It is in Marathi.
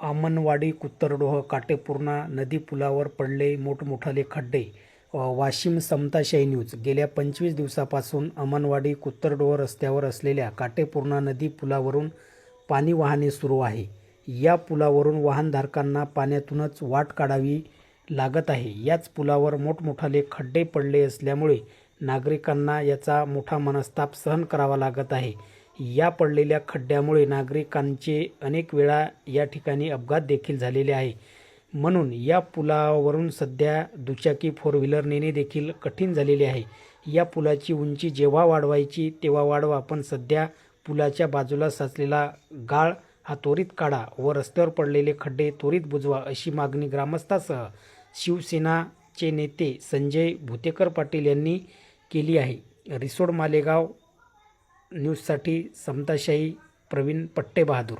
आमनवाडी कुत्तरडोह काटेपूर्णा नदी पुलावर पडले मोठमोठाले खड्डे. वाशिम समताशाही न्यूज. गेल्या पंचवीस दिवसापासून अमनवाडी कुत्तरडोह रस्त्यावर असलेल्या काटेपूर्णा नदी पुलावरून पाणी वाहने सुरू आहे. या पुलावरून वाहनधारकांना पाण्यातूनच वाट काढावी लागत आहे. याच पुलावर मोठमोठाले खड्डे पडले असल्यामुळे नागरिकांना याचा मोठा मनस्ताप सहन करावा लागत आहे. या पडलेल्या खड्ड्यामुळे नागरिकांचे अनेक वेळा या ठिकाणी अपघात देखील झालेले आहे. म्हणून या पुलावरून सध्या दुचाकी फोर व्हीलर नेणे देखील कठीण झालेले आहे. या पुलाची उंची जेव्हा वाढवायची तेव्हा वाढवा पण सध्या पुलाच्या बाजूला साचलेला गाळ हा त्वरित काढा व रस्त्यावर पडलेले खड्डे त्वरित बुजवा अशी मागणी ग्रामस्थासह शिवसेनाचे नेते संजय भुतेकर पाटील यांनी केली आहे. रिसोड मालेगाव न्यूजसाठी समताशाही प्रवीण पट्टे बहादूर